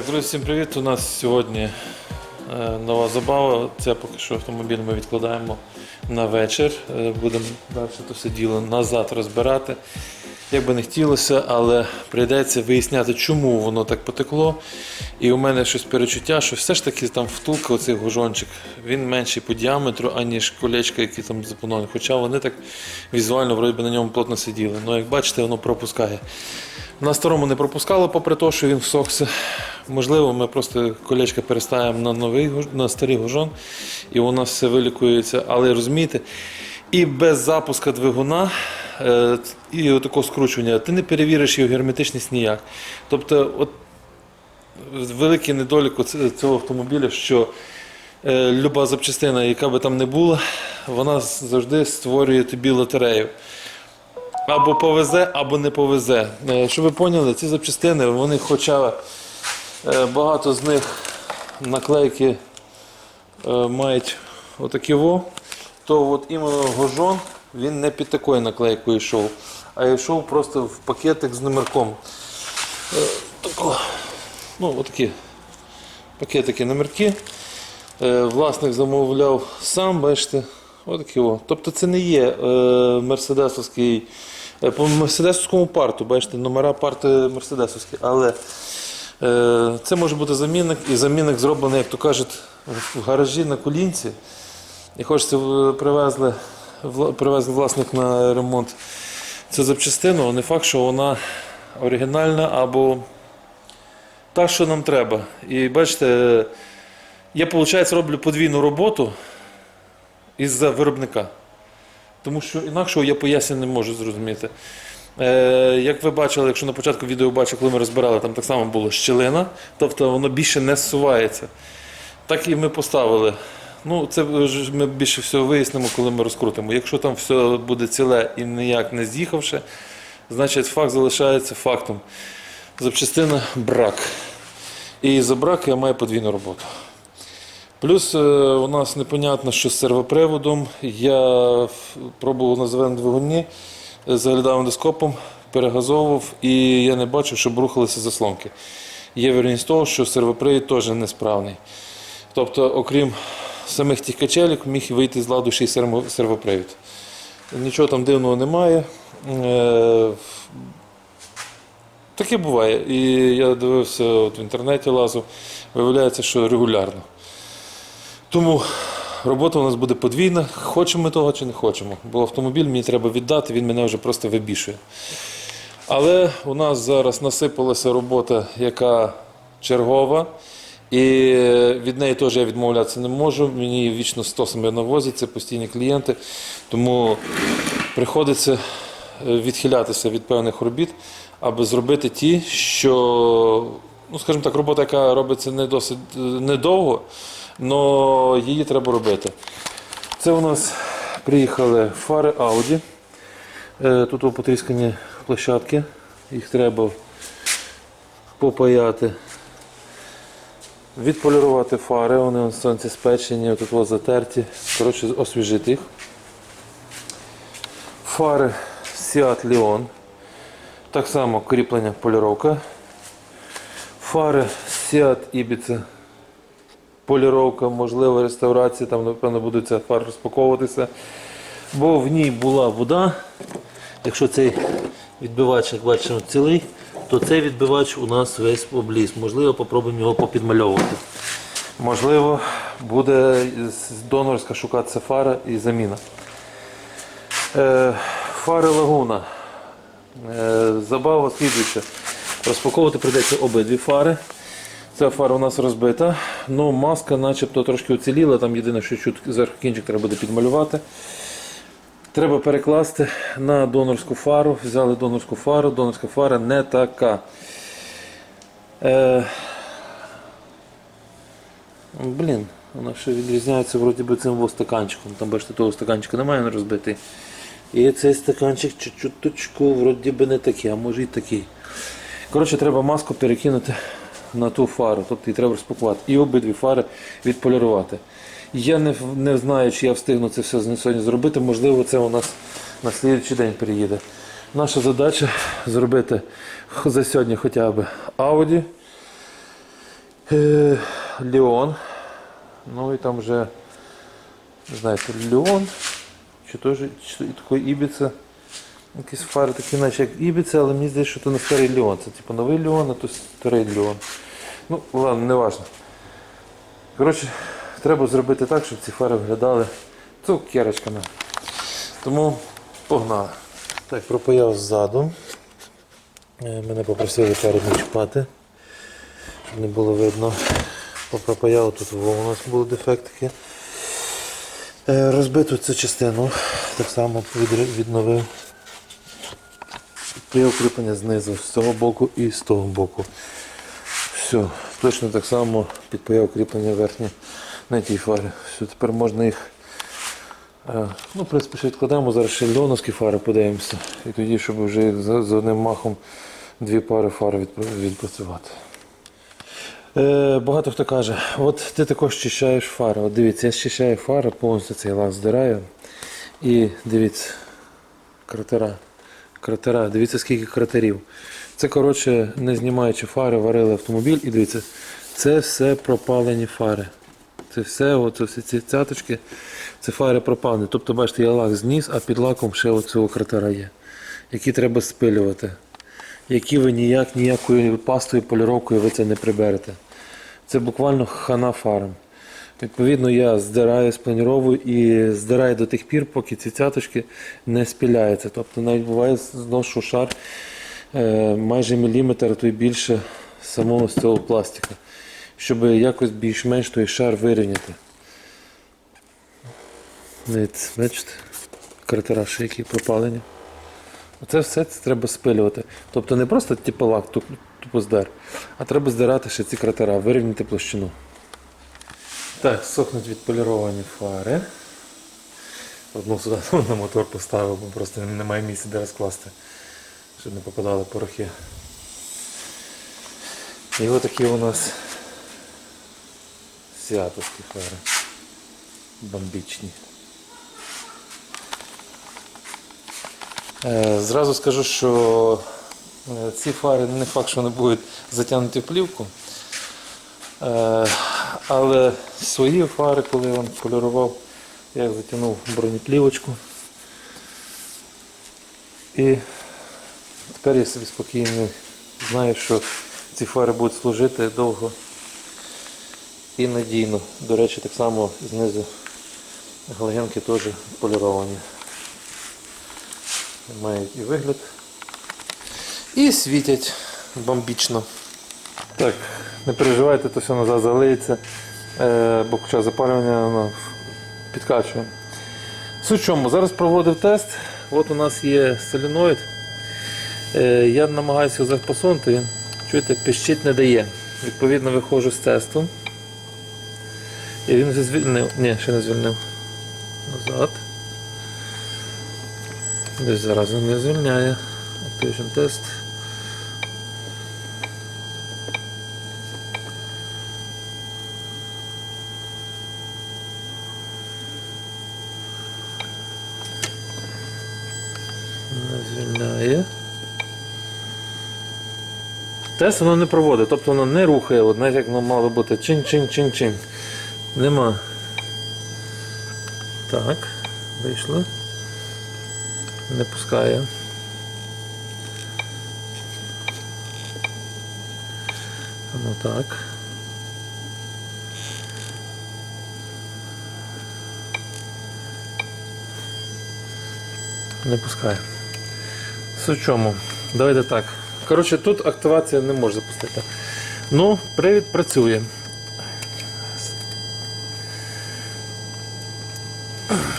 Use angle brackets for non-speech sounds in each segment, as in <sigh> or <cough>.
Так, друзі, всім привіт. У нас сьогодні е, нова забава. Це поки що автомобіль ми відкладаємо на вечір. Е, будемо далі то все діло назад розбирати. Як би не хотілося, але прийдеться виясняти, чому воно так потекло. І у мене щось перечуття, що все ж таки там втулка, оцей гужончик, він менший по діаметру, аніж колечка, які там заплановані. Хоча вони так візуально вроді би на ньому плотно сиділи. Ну, як бачите, воно пропускає. На старому не пропускало, попри те, що він всохся. Можливо, ми просто колечка переставимо на новий на старий гужон, і у нас все вилікується. Але розумієте, і без запуска двигуна е, і такого скручування ти не перевіриш його герметичність ніяк. Тобто, от великий недолік цього автомобіля, що е, люба запчастина, яка би там не була, вона завжди створює тобі лотерею. Або повезе, або не повезе. Е, Щоб ви поняли, ці запчастини, вони хоча е, багато з них наклейки е, мають отакі во, то от іменно гожон він не під такою наклейкою йшов, а йшов просто в пакетик з номерком. Ну, отакі пакетики номерки. Власник замовляв сам, бачите, отакі. Тобто це не є мерседесовський, по мерседесовському парту, бачите, номера парти мерседесовські, але е, це може бути замінник, і замінник зроблений, як то кажуть, в гаражі на колінці. І хочеться привезли, привезли власник на ремонт цю запчастину, не факт, що вона оригінальна або та, що нам треба. І бачите, я, виходить, роблю подвійну роботу із-за виробника. Тому що інакшого я пояснення не можу зрозуміти. Е, як ви бачили, якщо на початку відео бачили, коли ми розбирали, там так само було щілина, тобто воно більше не зсувається. Так і ми поставили. Ну, це ми більше всього вияснимо, коли ми розкрутимо. Якщо там все буде ціле і ніяк не з'їхавши, значить факт залишається фактом. Запчастина брак. І за брак я маю подвійну роботу. Плюс е, у нас непонятно, що з сервоприводом. Я пробував на зеленому двигуні, е, заглядав ендоскопом, перегазовував і я не бачив, щоб рухалися заслонки. Є вірність того, що сервопривід теж несправний. Тобто, окрім самих тих качелік, міг вийти з ладу ще й сервопривід. Нічого там дивного немає. Е, Таке буває. І я дивився от в інтернеті лазив, виявляється, що регулярно. Тому робота у нас буде подвійна, хочемо ми того чи не хочемо. Бо автомобіль мені треба віддати, він мене вже просто вибішує. Але у нас зараз насипалася робота, яка чергова, і від неї теж я відмовлятися не можу. Мені вічно стосами навозять, це постійні клієнти. Тому приходиться е, відхилятися від певних робіт, аби зробити ті, що, ну скажімо так, робота, яка робиться не досить е, недовго, але її треба робити. Це у нас приїхали фари Audi. Е, Тут потріскані площадки, їх треба попаяти. Відполірувати фари, вони на сонці спечені, тут затерті. Коротше, освіжити їх. Фари Seat Leon. Так само кріплення поліровка. Фари Seat Ibiza. Поліровка, можливо, реставрація, там, напевно, будуть ця фар розпаковуватися. Бо в ній була вода. Якщо цей відбивач, як бачимо, цілий, то цей відбивач у нас весь обліз. Можливо, попробуємо його попідмальовувати. Можливо, буде донорська шукатися фара і заміна. Е, фари лагуна. Е, забава слідуюча. Розпаковувати прийдеться обидві фари. Ця фара у нас розбита, ну маска начебто трошки уціліла, там єдине, що чуть зверху кінчик треба буде підмалювати. Треба перекласти на донорську фару. Взяли донорську фару, донорська фара не така. Е... Блін, вона ще відрізняється вроді би цим стаканчиком. Там бачите, того стаканчика немає, він розбитий. І цей стаканчик чуть-чуточку вроді би не такий, а може і такий. Коротше, треба маску перекинути на ту фару, тобто її треба розпакувати. І обидві фари відполірувати. Я не, не знаю, чи я встигну це все сьогодні зробити. Можливо, це у нас на слідчий день приїде. Наша задача зробити за сьогодні хоча б Audi, Е, Леон. Ну і там вже, не знаю, то чи теж чи такий Ібіца. Якісь фари такі, наче як Ібіца, але мені здається, що це не старий Леон. Це типу новий Леон, а то старий Леон. Ну, ладно, не важно. Коротше, треба зробити так, щоб ці фари виглядали цукерочками. Тому погнали. Так, пропаяв ззаду. Е, Мене попросили фари не чіпати, щоб не було видно. Попропаяв тут у нас були дефектики. Е, Розбиту цю частину так само відновив. Підпаяв кріплення знизу, з цього боку і з того боку. Все, точно так само підпаяв кріплення верхнє на тій фарі. Все, тепер можна їх. е, Ну, в принципі, ще відкладаємо, зараз ще льоновські фари подивимося. І тоді, щоб вже за, за одним махом дві пари фар відпрацювати. Е, багато хто каже, от ти також чищаєш фари. От дивіться, я щищаю фари, повністю цей лак здираю. І дивіться, кратера. Кратера, дивіться, скільки кратерів. Це, коротше, не знімаючи фари, варили автомобіль і дивіться, це все пропалені фари. Це все, оце всі ці цяточки, це фари пропалені. Тобто, бачите, я лак зніс, а під лаком ще оцього кратера є, які треба спилювати. Які ви ніяк ніякою пастою, поліровкою ви це не приберете. Це буквально хана фарам. Відповідно, я здираю, спланіровую і здираю до тих пір, поки ці цяточки не спіляються. Тобто навіть буває зношу шар е, майже міліметр, а то й більше самого з цього пластика, щоб якось більш-менш той шар вирівняти. Бачите, кратера які пропалені. Оце все це треба спилювати. Тобто не просто типу лак, тупо здер, а треба здирати ще ці кратера, вирівняти площину. Так, сохнуть відполіровані фари. Одну сюди <laughs> на мотор поставив, бо просто немає місця де розкласти, щоб не попадали порохи. І отакі у нас сіатовські фари. Бомбічні. Е, Зразу скажу, що е, ці фари не факт, що вони будуть затягнуті в плівку. Але свої фари, коли вам полірував, я затягнув бронеплівочку. І тепер я собі спокійно знаю, що ці фари будуть служити довго і надійно. До речі, так само знизу галогенки теж поліровані. Мають і вигляд. І світять бомбічно. Так, не переживайте, то все назад залиється, е, бо час запалювання воно підкачує. Суть чому, зараз проводив тест. От у нас є соленоїд. Е, Я намагаюся його зараз посунути, він чуєте, пищить не дає. Відповідно, виходжу з тесту. І він вже звільнив. Ні, ще не звільнив. Назад. Десь зараз він не звільняє. Activation тест. Не звільняє. Тест воно не проводить, тобто воно не рухає, от, знаєте, як воно мало бути чин-чин-чин-чин. Нема. Так, вийшло. Не пускає. Ну так. Не пускає. Суть в чому? Давайте так. Коротше, тут активація не може запустити. Ну, привід працює.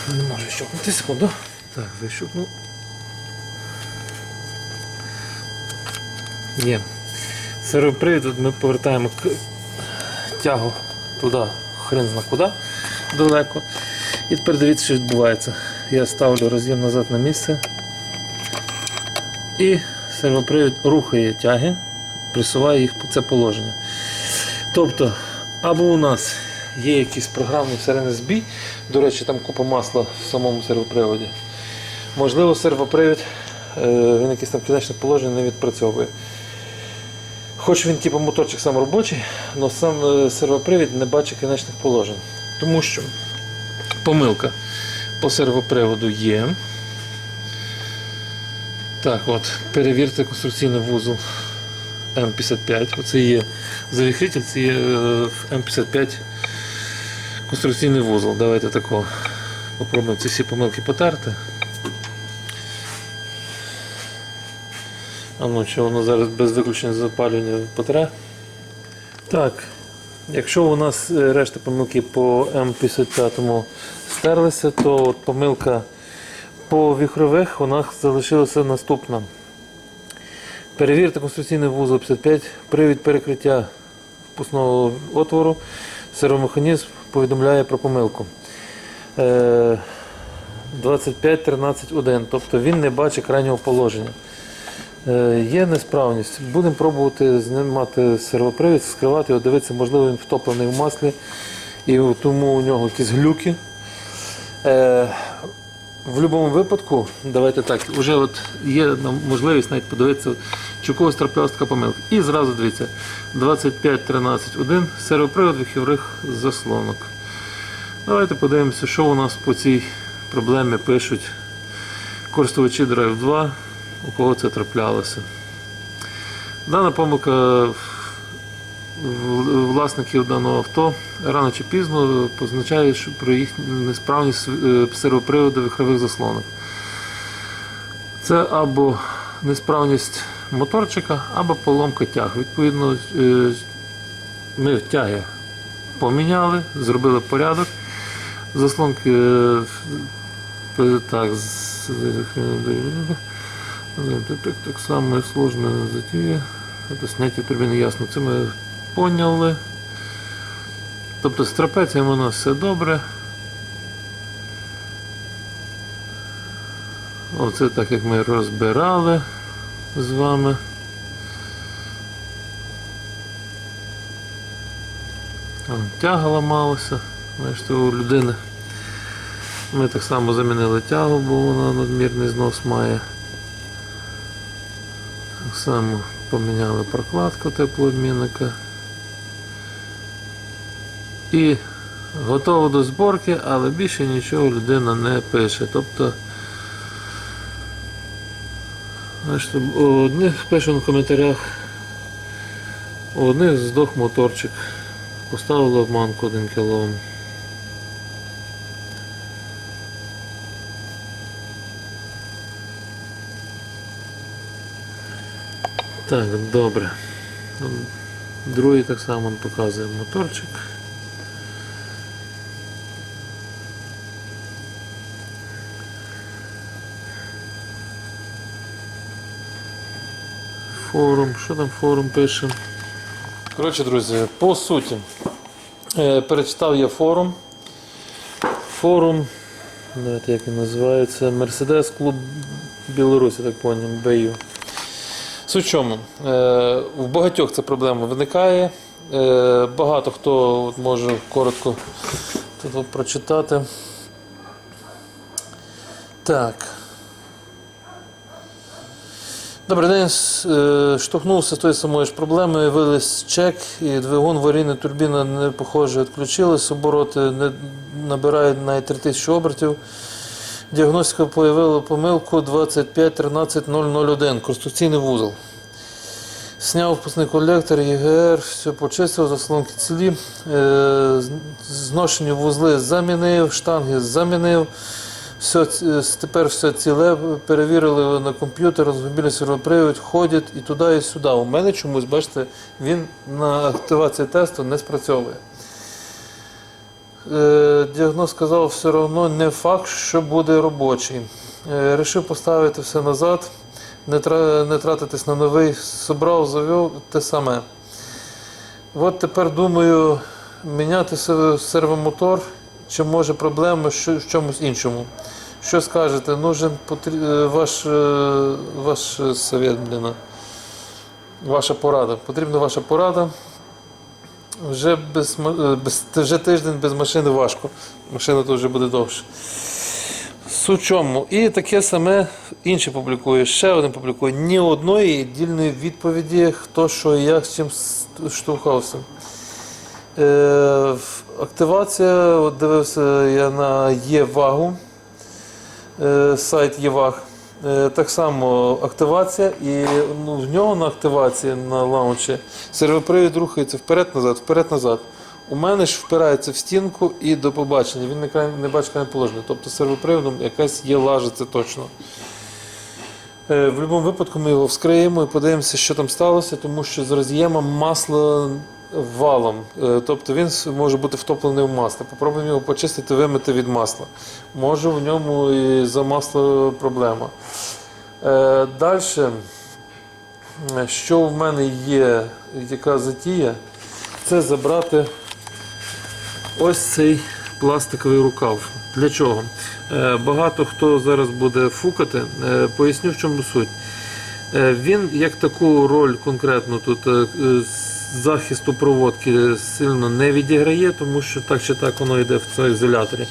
Не може щелкнути секунду. Так, вищукнув. Є. Сервопривід от ми повертаємо к тягу туди, хрен зна куди, далеко. І тепер дивіться, що відбувається. Я ставлю роз'єм назад на місце. І сервопривід рухає тяги, присуває їх в це положення. Тобто, або у нас є якийсь програмний всередині збій, до речі, там купа масла в самому сервоприводі. Можливо, сервопривід, е, він якесь там кінечне положення не відпрацьовує. Хоч він типу моторчик сам робочий, але сам е, сервопривід не бачить кінечних положень. Тому що помилка по сервоприводу є. Так, от, перевірте конструкційний вузол М55. Оце є завіхритель, це є е, М55 конструкційний вузол. Давайте такого. Попробуємо ці всі помилки потерти. А ну, чи воно зараз без виключення запалювання потре? Так, якщо у нас е, решта помилки по М55 стерлися, то от помилка по віхрових у нас залишилася наступна. Перевірте конструкційний вузол 55, привід перекриття впускного отвору, сервомеханізм повідомляє про помилку. Е, 25.13.1, тобто він не бачить крайнього положення. Е, Є несправність. Будемо пробувати знімати сервопривід, скривати його, дивитися, можливо, він втоплений в маслі, і тому у нього якісь глюки. Е, в будь-якому випадку, давайте так, вже от є можливість навіть подивитися, чи у когось траплялася така помилка. І зразу дивіться, 25.13.1 сервопривод вихівних заслонок. Давайте подивимося, що у нас по цій проблемі пишуть користувачі Drive 2, у кого це траплялося. Дана помилка в- власників даного авто рано чи пізно позначає про їх несправність е, сервоприводу вихрових заслонок. Це або несправність моторчика, або поломка тяг. Відповідно, е, ми тяги поміняли, зробили порядок. Заслонки е, так, так, так, само сложна затія. Це зняття турбіни ясно. Це ми поняли. Тобто з трапецією у нас все добре. Оце так як ми розбирали з вами. Тяга ламалася. Бачите, у людини. Ми так само замінили тягу, бо вона надмірний знос має. Так само поміняли прокладку теплообмінника. І готово до зборки, але більше нічого людина не пише. Тобто, у одних пише в коментарях, у одних здох моторчик. Поставили обманку 1 кОм. Так, добре. Другий так само показує моторчик. Форум, що там форум пише? Коротше, друзі, по суті, е, перечитав я форум. Форум, давайте як він називається, Мерседес Клуб Білорусі, так поняв, БЮ. Суть чому? Е, в багатьох ця проблема виникає. Е, багато хто може коротко тут прочитати. Так. Добрий день. Е, Штовхнувся з тої самої ж проблеми, виліз чек, і двигун варійна турбіна не похоже відключилась, обороти не набирають навіть 3000 обертів. Діагностика появила помилку 2513001, конструкційний вузол. Сняв впускний колектор, ЄГР, все почистив, заслонки цілі. Е, зношені вузли замінив, штанги замінив. Все, тепер все ціле, перевірили на комп'ютер, розгубили сервопривід, ходять і туди, і сюди. У мене чомусь, бачите, він на активації тесту не спрацьовує. Е, Діагноз сказав, все одно не факт, що буде робочий. Е, Рішив поставити все назад, не тратитись на новий, собрав, завів те саме. От тепер думаю міняти сервомотор, чи може проблема в чомусь іншому. Що скажете? Нужен е, ваш, е, ваш е, совет, блін. Ваша порада. Потрібна ваша порада. Вже, без, без, вже тиждень без машини важко. Машина то вже буде довше. Суть чому. І таке саме інше публікує, ще один публікує. Ні одної дільної відповіді, хто що і як з чим штовхався. Е, активація, от дивився я на ЄВАГу, е, сайт ЄВАГ. Е, так само активація, і ну, в нього на активації на лаунчі сервопривід рухається вперед-назад, вперед-назад. У мене ж впирається в стінку і до побачення. Він не, не бачить крайне положення. Тобто сервоприводом якась є це точно. Е, В будь-якому випадку ми його вскриємо і подивимося, що там сталося, тому що з роз'єма масло валом. Е, Тобто він може бути втоплений в масло. Попробуємо його почистити, вимити від масла. Може в ньому і за масло проблема. Далі, що в мене є, яка затія, це забрати ось цей пластиковий рукав. Для чого? Е, Багато хто зараз буде фукати, Е, поясню в чому суть. Е, Він як таку роль конкретно тут е, е, захисту проводки сильно не відіграє, тому що так чи так воно йде в цьому ізоляторі.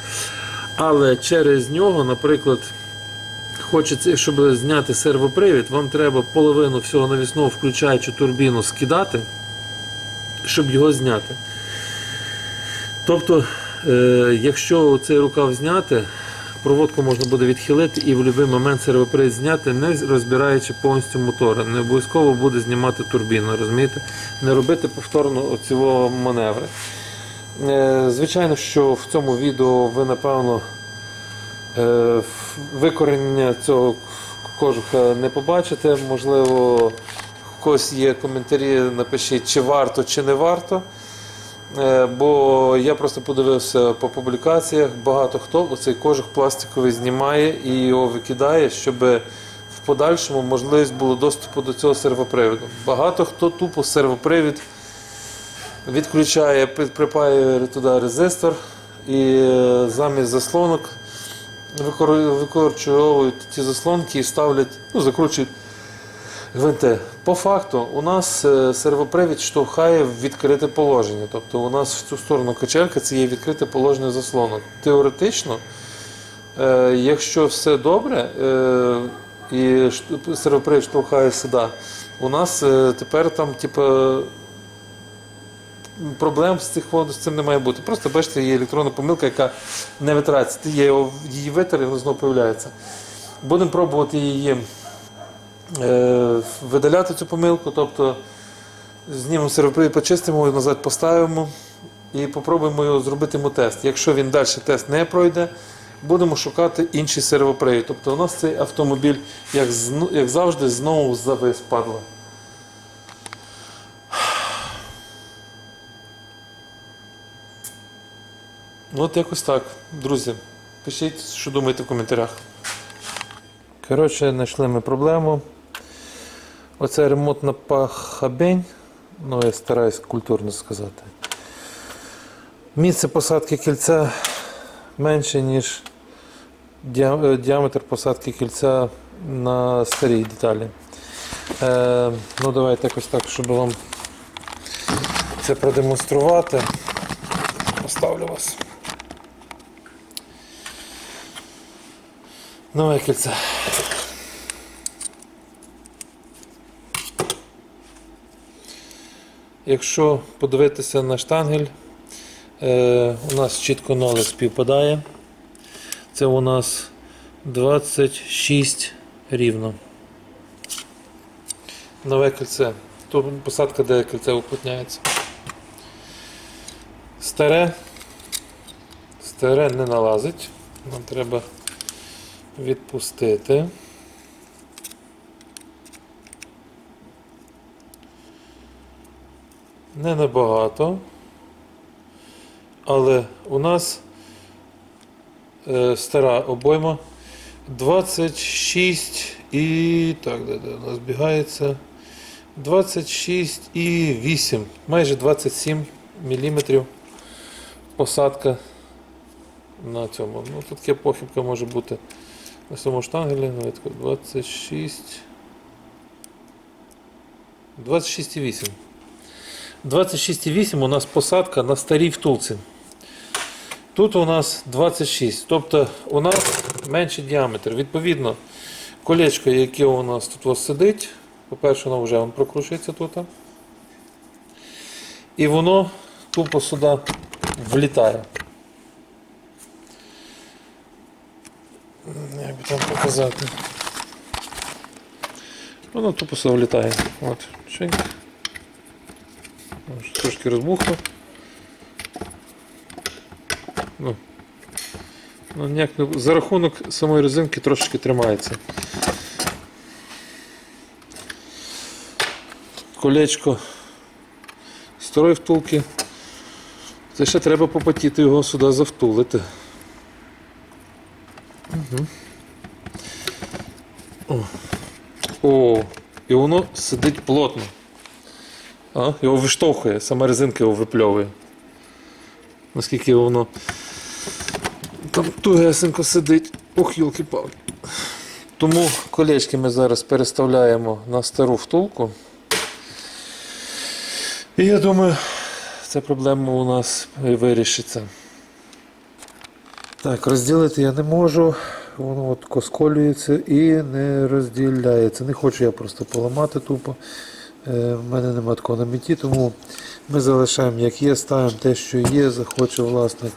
Але через нього, наприклад, хочеться, щоб зняти сервопривід, вам треба половину всього навісного, включаючи турбіну, скидати, щоб його зняти. Тобто, е, якщо цей рукав зняти, проводку можна буде відхилити і в будь-який момент сервопривід зняти, не розбираючи повністю мотора. Не обов'язково буде знімати турбіну, розумієте? Не робити повторно оцього маневри. Е, Звичайно, що в цьому відео ви, напевно, е, викорення цього кожуха не побачите. Можливо, в когось є коментарі, напишіть, чи варто, чи не варто. Е, Бо я просто подивився по публікаціях, багато хто оцей кожух пластиковий знімає і його викидає, щоб в подальшому можливість було доступу до цього сервоприводу. Багато хто тупо сервопривід відключає, припаює туди резистор і е, замість заслонок викор- викорчують ті заслонки і ставлять, ну, закручують гвинти. По факту, у нас е, сервопривід штовхає в відкрите положення. Тобто у нас в цю сторону качелька це є відкрите положення заслонок. Теоретично, е, якщо все добре, е, і сервопривід штовхає сюди, у нас тепер там, типу, проблем з цих з цим не має бути. Просто бачите, є електронна помилка, яка не витирається. Ти її витер і воно знову появляється. Будемо пробувати її видаляти цю помилку, тобто знімемо сервопривід, почистимо назад поставимо і попробуємо його зробити йому тест. Якщо він далі тест не пройде, будемо шукати інший сервопривід. Тобто у нас цей автомобіль, як, як завжди, знову завис падла. Ну, От якось так, друзі. Пишіть, що думаєте в коментарях. Коротше, знайшли ми проблему. Оце ремонтна пахабень. Ну, я стараюсь культурно сказати. Місце посадки кільця менше, ніж е, діаметр посадки кільця на старій деталі. Е, ну, давайте якось так, щоб вам це продемонструвати. Поставлю вас. Нове кільце. Якщо подивитися на штангель, е, у нас чітко нолик співпадає. Це у нас 26 рівно. Нове кільце. Тут посадка, де кільце уплотняється. Старе. Старе не налазить. Нам треба відпустити. Не набагато. Але у нас е, стара обойма 26 і. Так, де, де у нас збігається. 26 і 8, майже 27 мм посадка на цьому. Ну, тут є похибка може бути на цьому штангелі. Навіть 26. 26,8. 26,8 у нас посадка на старій втулці. Тут у нас 26. Тобто у нас менший діаметр. Відповідно, колечко, яке у нас тут ось сидить, по-перше, воно вже воно прокручується тут. І воно тупо сюди влітає. Як би там показати. Воно тупо сюди влітає. От, чик. Трошки розбухло. Ну, ну ніяк не... За рахунок самої резинки трошечки тримається. Колечко старої втулки. Це ще треба попотіти його сюди завтулити. Угу. О. О, і воно сидить плотно. А, його виштовхує, сама резинка його випльовує. Наскільки воно там тугесенько сидить. Ох, йолки-палки. Тому колечки ми зараз переставляємо на стару втулку. І я думаю, ця проблема у нас і вирішиться. Так, розділити я не можу. Воно от косколюється і не розділяється. Не хочу я просто поламати тупо. Е, В мене немає такого на меті, тому ми залишаємо як є, ставимо те, що є, захоче власник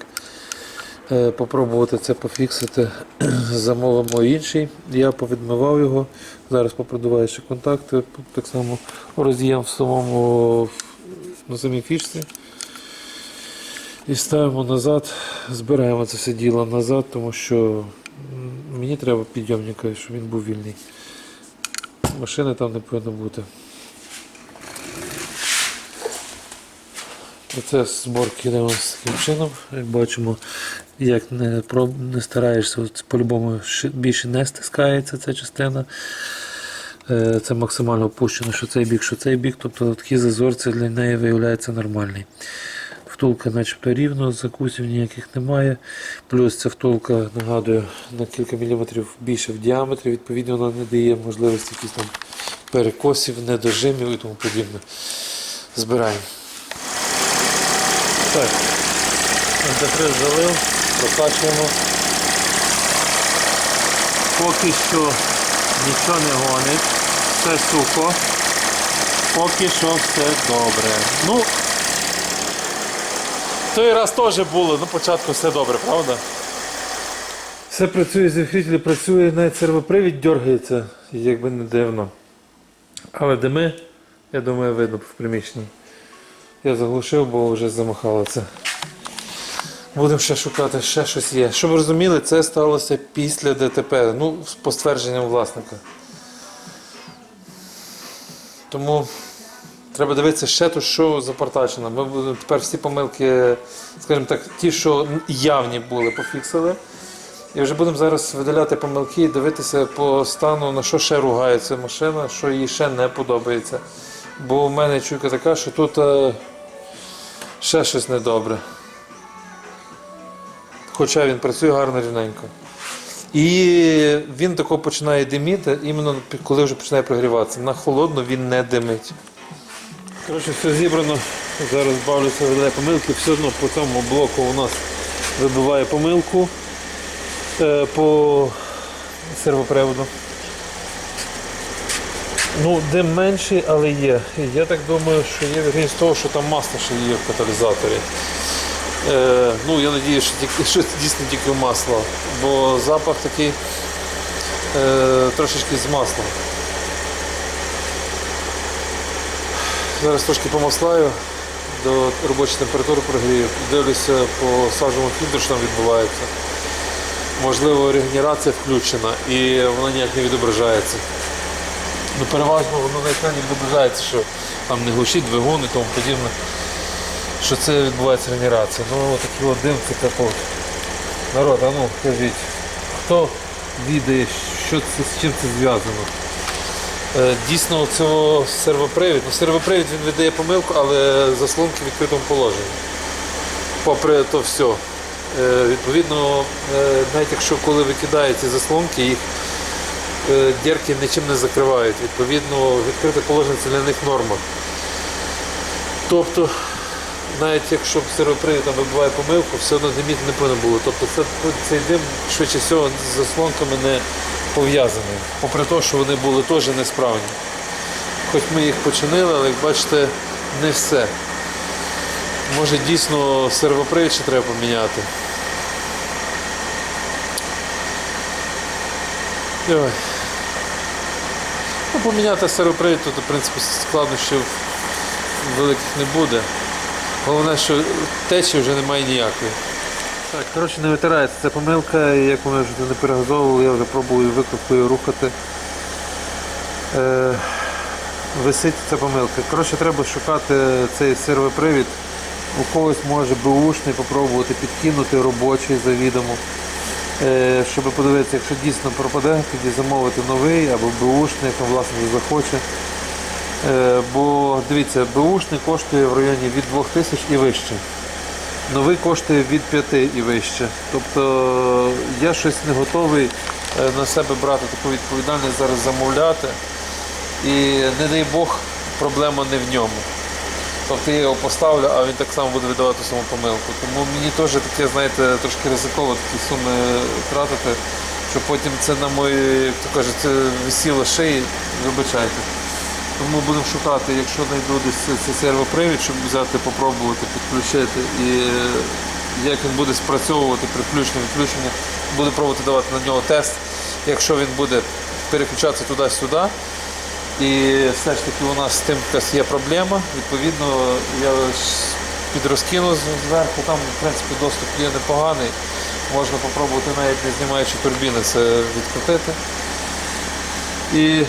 е, попробувати це пофіксити, <clears throat> замовимо інший. Я повідмивав його. Зараз попродуваю ще контакти, так само роз'єм в самому на самій фішці. І ставимо назад, збираємо це все діло назад, тому що мені треба підйомника, щоб він був вільний. Машини там не повинно бути. Процес зборки йде ось таким чином. Як бачимо, як не, не стараєшся, по-любому більше не стискається ця частина. Е, Це максимально опущено, що цей бік, що цей бік. Тобто такий зазор це для неї виявляється нормальний. Втулка начебто рівно, закусів ніяких немає. Плюс ця втулка, нагадую, на кілька міліметрів більше в діаметрі, відповідно вона не дає можливості якісь там перекосів, недожимів і тому подібне. Збираємо. Так, антифриз залив, прокачуємо. Поки що нічого не гонить, все сухо. Поки що все добре. Ну, той раз теж було, ну початку все добре, правда? Все працює, зігрітель працює, навіть сервопривід дергається, якби не дивно. Але дими, я думаю, видно в приміщенні. Я заглушив, бо вже замахало це. Будемо ще шукати, ще щось є. Щоб ви розуміли, це сталося після ДТП, ну, по ствердженням власника. Тому треба дивитися ще то, що запортачено. Ми тепер всі помилки, скажімо так, ті, що явні були, пофіксили. І вже будемо зараз видаляти помилки і дивитися по стану, на що ще ругається машина, що їй ще не подобається. Бо в мене чуйка така, що тут е, ще щось недобре. Хоча він працює гарно рівненько. І він тако починає диміти, іменно коли вже починає прогріватися. На холодно він не димить. Коротше, все зібрано. Зараз бавлюся видає помилки. Все одно по цьому блоку у нас вибиває помилку е, по сервоприводу. Ну, дим менший, але є. Я так думаю, що є вірність того, що там масло ще є в каталізаторі. Е, ну, я сподіваюся, що, тільки- <laughs> що дійсно тільки масло, бо запах такий е, трошечки з маслом. Зараз трошки помаслаю, до робочої температури прогрію, дивлюся по сажовому фільтру, що там відбувається. Можливо, регенерація включена і вона ніяк не відображається. Ну, переважно воно на екрані відображається, що там не глушить двигун і тому подібне, що це відбувається регенерація. Ну такий от дим це капот. Народ, а ну кажіть, хто відає, що це, з чим це зв'язано? Е, Дійсно, цього сервопривід. Ну, сервопривід він видає помилку, але заслонки в відкритому положенні. Попри то все. Е, Відповідно, е, навіть якщо коли викидають ці заслонки, їх дірки нічим не закривають. Відповідно, відкрите положення це для них норма. Тобто навіть якщо сервопривід там вибиває помилку, все одно диміти не повинно було. Тобто це, цей дим швидше всього з заслонками не пов'язаний. Попри те, що вони були теж несправні. Хоч ми їх починили, але як бачите, не все. Може дійсно сервопривід треба поміняти. Ой. Ну, поміняти сервопривід тут, в принципі, складнощів великих не буде. Головне, що течі вже немає ніякої. Так, коротше, не витирається ця помилка, як вони вже не перегазовували, я вже пробую викрупкою рухати. Е, висить ця помилка. Коротше, треба шукати цей сервопривід. У когось може бушний попробувати підкинути робочий завідомо. Е, щоб подивитися, якщо дійсно пропаде, тоді замовити новий або бушний, як власник захоче. Е, бо дивіться, бушний коштує в районі від 2000 і вище. Новий коштує від 5 і вище. Тобто я щось не готовий е, на себе брати таку відповідальність зараз замовляти. І не дай Бог, проблема не в ньому. Тобто я його поставлю, а він так само буде видавати саму помилку. Тому мені теж таке, знаєте, трошки ризиково такі суми тратити, що потім це на мої, як то кажуть, висіло шиї, вибачайте. Тому будемо шукати, якщо знайду десь цей- сервопривід, щоб взяти, попробувати підключити. І е, як він буде спрацьовувати при включенні відключенні, буду пробувати давати на нього тест. Якщо він буде переключатися туди-сюди, і все ж таки у нас з тим є проблема. Відповідно, я ж підрозкину зверху, там в принципі доступ є непоганий. Можна спробувати навіть не знімаючи турбіни це відкрутити. І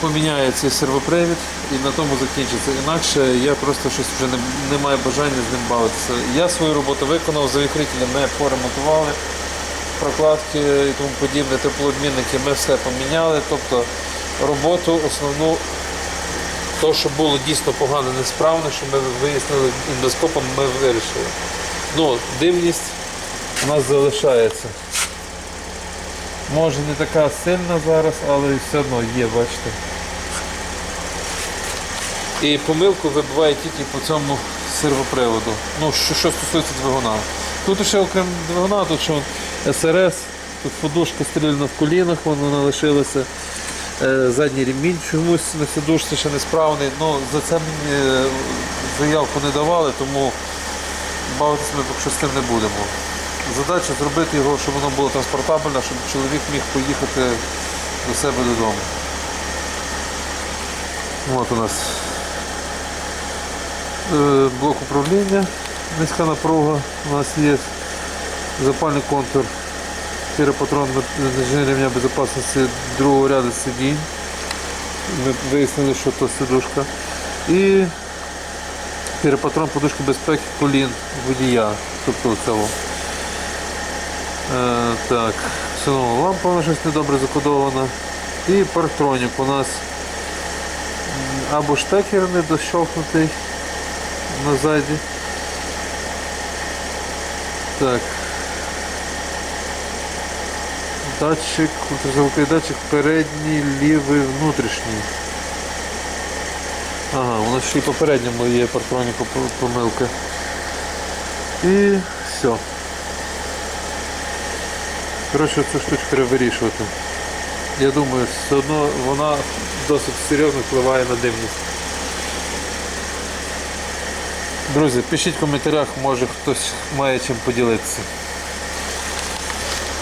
поміняю цей сервопривід і на тому закінчиться. Інакше я просто щось вже не, не маю бажання з ним бавитися. Я свою роботу виконав, завікрителі ми поремонтували, прокладки і тому подібне, теплообмінники ми все поміняли. Тобто роботу основну, то, що було дійсно погано, несправне, що ми вияснили індоскопом, ми вирішили. Ну, дивність у нас залишається. Може не така сильна зараз, але все одно є, бачите. І помилку вибиває тільки по цьому сервоприводу. Ну, що, що стосується двигуна. Тут ще окрім двигуна, тут що СРС, тут подушка стрільна в колінах, вона лишилася. Е, Задній ремінь чомусь на сідушці ще несправний. Ну, за це мені е, заявку не давали, тому бавитися ми поки що з цим не будемо. Задача зробити його, щоб воно було транспортабельно, щоб чоловік міг поїхати до себе додому. От у нас е, блок управління, низька напруга. У нас є запальний контур, 4 патрони на ремня безпечності другого ряду сидінь. Ми вияснили, що то сидушка. І патрон подушки безпеки колін водія. Тобто цього. Е, так, синова лампа вона щось недобре закодована. І парктронік у нас або штекер не дощовкнутий назаді. Так. Датчик, ультразвуковий датчик передній, лівий, внутрішній. Ага, у нас ще й попередньому є партроніку помилки. І все. Коротше, цю штучку треба вирішувати. Я думаю, все одно вона досить серйозно впливає на димність. Друзі, пишіть в коментарях, може хтось має чим поділитися.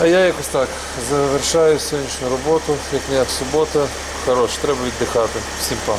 А я якось так завершаю сьогоднішню роботу, як не як субота. Хорош, треба віддихати. Всім па.